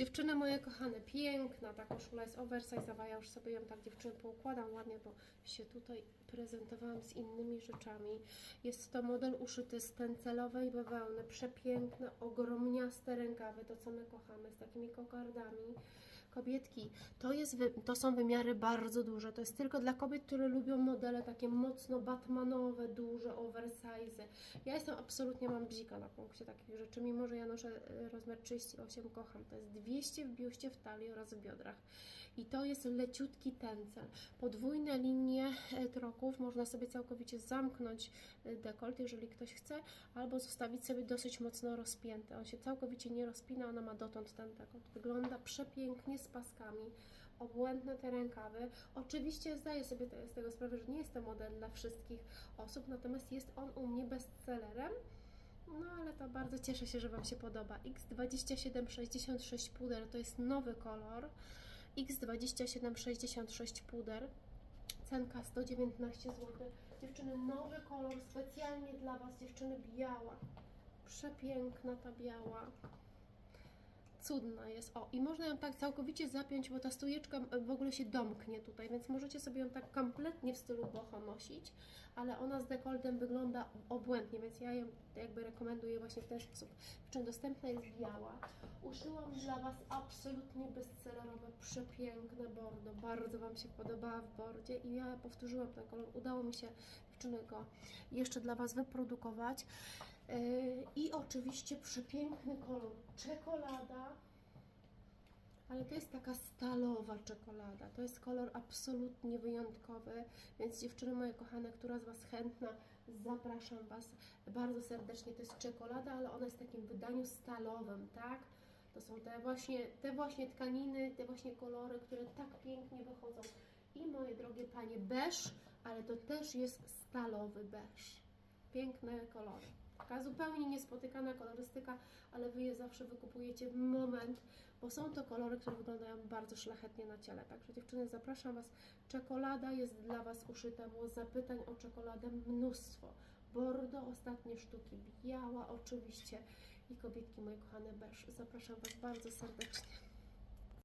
Dziewczyny moje kochane, piękna ta koszula jest oversize'owa, ja już sobie ją tak dziewczyny poukładam ładnie, bo się tutaj prezentowałam z innymi rzeczami. Jest to model uszyty z tencelowej bawełny, przepiękne, ogromniaste rękawy, to co my kochamy, z takimi kokardami. Kobietki, to, jest to są wymiary bardzo duże, to jest tylko dla kobiet, które lubią modele takie mocno batmanowe, duże, oversize. Ja jestem absolutnie, mam bzika na punkcie takich rzeczy, mimo że ja noszę e, rozmiar 38, kocham. To jest 200 w biuście, w talii oraz w biodrach. I to jest leciutki tencel. Podwójne linie e, troków, można sobie całkowicie zamknąć e, dekolt, jeżeli ktoś chce, albo zostawić sobie dosyć mocno rozpięty. On się całkowicie nie rozpina, ona ma dotąd ten dekolt. Wygląda przepięknie z paskami, obłędne te rękawy. Oczywiście zdaję sobie z tego sprawę, że nie jest to model dla wszystkich osób, natomiast jest on u mnie bestsellerem. No ale to bardzo cieszę się, że Wam się podoba. X2766 puder to jest nowy kolor. X2766 puder. Cenka 119 zł. Dziewczyny, nowy kolor specjalnie dla Was, dziewczyny, biała. Przepiękna ta biała. Cudna jest. O, i można ją tak całkowicie zapiąć, bo ta stójeczka w ogóle się domknie tutaj, więc możecie sobie ją tak kompletnie w stylu boho nosić, ale ona z dekoltem wygląda obłędnie, więc ja ją jakby rekomenduję właśnie w ten sposób. Czym dostępna jest biała. Uszyłam dla Was absolutnie bestsellerowe, przepiękne bordo. Bardzo Wam się podobała w bordzie i ja powtórzyłam ten kolor. Udało mi się dziewczyny go jeszcze dla Was wyprodukować. Yy, I oczywiście przepiękny kolor czekolada. Ale to jest taka stalowa czekolada. To jest kolor absolutnie wyjątkowy, więc dziewczyny moje kochane, która z Was chętna, zapraszam Was bardzo serdecznie. To jest czekolada, ale ona jest w takim wydaniu stalowym, tak? To są te właśnie, te właśnie tkaniny, te właśnie kolory, które tak pięknie wychodzą. I moje drogie panie, beż, ale to też jest stalowy beż. Piękne kolory. Taka zupełnie niespotykana kolorystyka, ale Wy je zawsze wykupujecie w moment, bo są to kolory, które wyglądają bardzo szlachetnie na ciele. Także dziewczyny, zapraszam Was. Czekolada jest dla Was uszyta, było zapytań o czekoladę mnóstwo. Bordo, ostatnie sztuki, biała oczywiście i kobietki moje kochane beż. Zapraszam Was bardzo serdecznie.